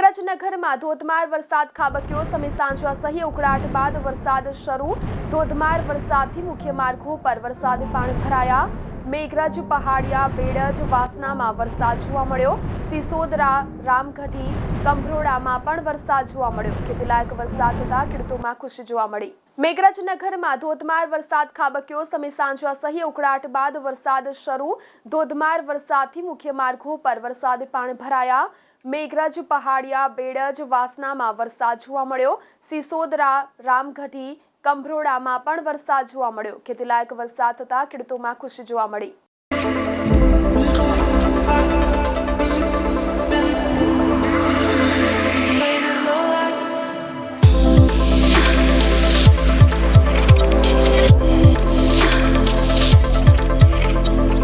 મેઘરાજનગરમાં ધોધમાર વરસાદ ખાબક્યો સમય સાંજવા સહી ઉકળાટ બાદ વરસાદ શરૂ. ધોધમાર વરસાદથી મુખ્ય માર્ગો પર વરસાદી પાણી ભરાયા. મેઘરજ, પહાડિયા, બેડજ, વાસનામાં વરસાદ જોવા મળ્યો. સિસોદરા રામઘટી કંભરોડામાં પણ વરસાદ જોવા મળ્યો. કેટલાક વરસાદ થતા ખેડૂતોમાં ખુશી જોવા મળી. મેઘરજનગરમાં ધોધમાર વરસાદ ખાબક્યો સમય સાંજવા સહી ઉકળાટ બાદ વરસાદ શરૂ. ધોધમાર વરસાદથી મુખ્ય માર્ગો પર વરસાદી પાણી ભરાયા. મેઘરજ પહાડિયા, બેડજ, વાસનામાં વરસાદ જોવા મળ્યો. સિસોદરા, રામગઢી કંભરોડામાં પણ વરસાદ જોવા મળ્યો. ખેતીલાયક વરસાદ થતા ખેડૂતોમાં ખુશી જોવા મળી.